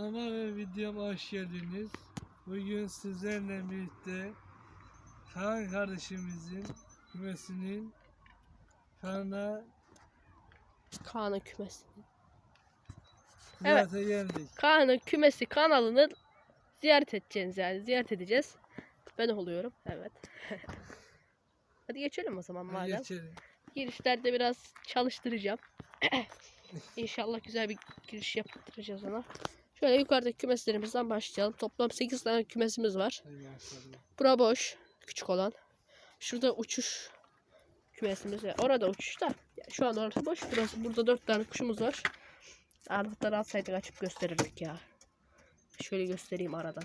Kanalıma ve videoma hoş geldiniz. Bugün sizlerle birlikte Kaan kardeşimizin kümesinin kanına Kaan'ın kümesi. ziyarete geldik. Kaan'ın kümesi kanalını ziyaret edeceğiz yani. Ziyaret edeceğiz. Ben oluyorum. Evet. Hadi geçelim o zaman madem. geçelim. Girişlerde biraz çalıştıracağım. İnşallah güzel bir giriş yaptıracağız ona. Şöyle yukarıdaki kümeslerimizden başlayalım. Toplam 8 tane kümesimiz var. Bura boş. Küçük olan. Şurada uçuş kümesimiz var. Orada uçuş da. Şu an orası boş. Burası, burada 4 tane kuşumuz var. Anahtarı alsaydık açıp gösterirdik ya. Şöyle göstereyim aradan.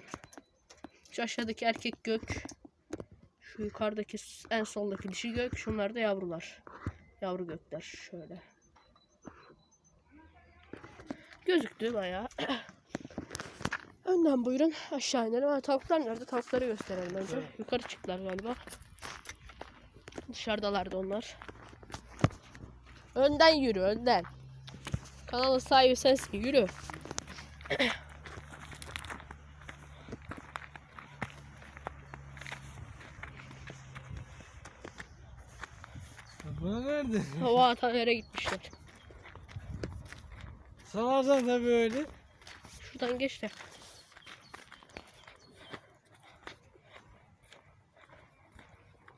Şu aşağıdaki erkek gök. Şu yukarıdaki en soldaki dişi gök. Şunlar da yavrular. Yavru gökler. Şöyle. Gözüktü bayağı. Önden buyurun aşağı inelim. Ha, tavuklar nerede? Tavukları gösterelim önce. Evet. Yukarı çıktılar galiba. Dışarıdalardı onlar. Önden yürü önden. Kanalın sahibi sensin yürü. Bu nerede? Hava atan yere gitmişler. Sağdan da böyle. Şuradan geç de.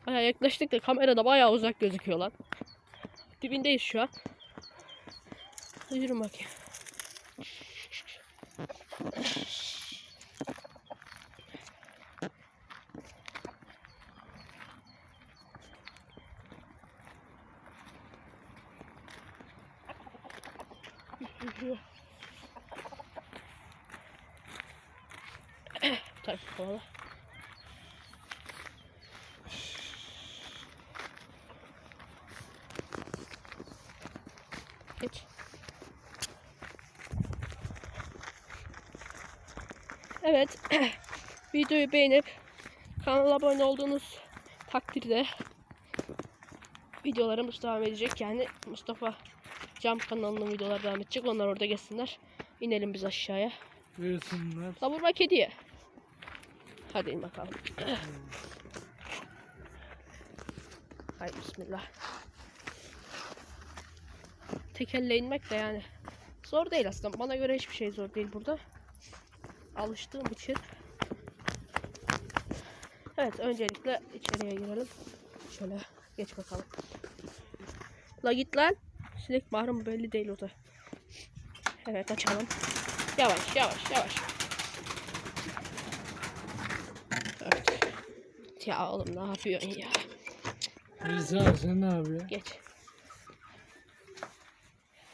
Baya yaklaştık da kamerada bayağı uzak gözüküyor lan. Dibindeyiz şu an. Yürü bakayım. Tarafa kovala. Geç. Evet. Videoyu beğenip kanala abone olduğunuz takdirde videolarımız devam edecek. Yani Mustafa Cam kanalının videoları devam edecek. Onlar orada geçsinler. İnelim biz aşağıya. Buyursunlar. La vurma kediye. Hadi in bakalım. Hay bismillah. Tekelle inmek de yani zor değil aslında. Bana göre hiçbir şey zor değil burada. Alıştığım için. Evet öncelikle içeriye girelim. Şöyle geç bakalım. La git lan. Sinek mı belli değil o da. Evet açalım. Yavaş yavaş yavaş. Evet. Ya oğlum ne yapıyorsun ya? Rıza sen ne yapıyorsun? Geç.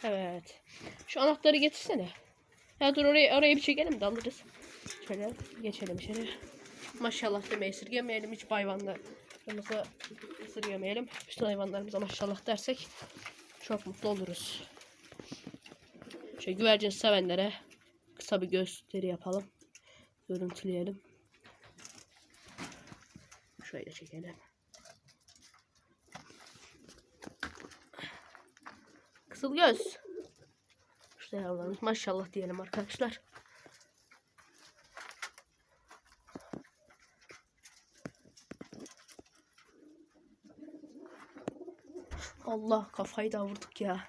Evet. Şu anahtarı getirsene. Ya dur oraya oraya bir çekelim de alırız. Şöyle geçelim içeri. Maşallah demeyi esirgemeyelim. Hiç hayvanlarımızı esirgemeyelim. Bütün hayvanlarımıza maşallah dersek çok mutlu oluruz. Şöyle güvercin sevenlere kısa bir gösteri yapalım. Görüntüleyelim. Şöyle çekelim. Kısıl göz. İşte yavrularımız maşallah diyelim arkadaşlar. Allah kafayı da vurduk ya.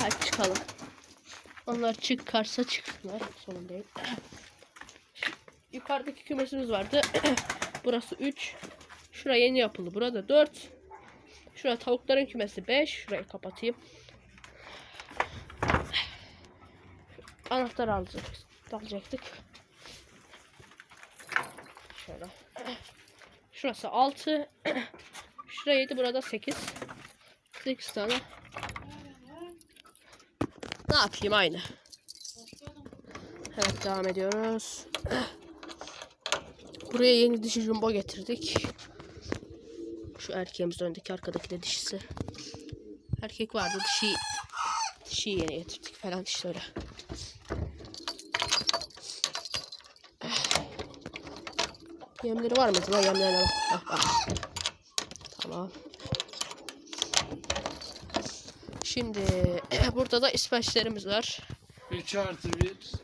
Hadi çıkalım. Onlar çıkarsa çıksınlar. Sorun değil. Yukarıdaki kümesimiz vardı. Burası 3. Şuraya yeni yapıldı. Burada 4. Şurada tavukların kümesi 5. Şurayı kapatayım. Anahtar alacak, alacaktık. Şöyle. Şurası 6. Şuraya 7. Burada 8. 8 tane. Ne yapayım aynı. Evet devam ediyoruz. Buraya yeni dişi jumbo getirdik. Şu erkeğimiz öndeki arkadaki de dişisi. Erkek vardı dişi dişi yeni getirdik falan işte öyle. Yemleri var mı? acaba? Yemlerine bak. Heh, bak. Tamam. Şimdi burada da ispaçlarımız var. 3 artı 1.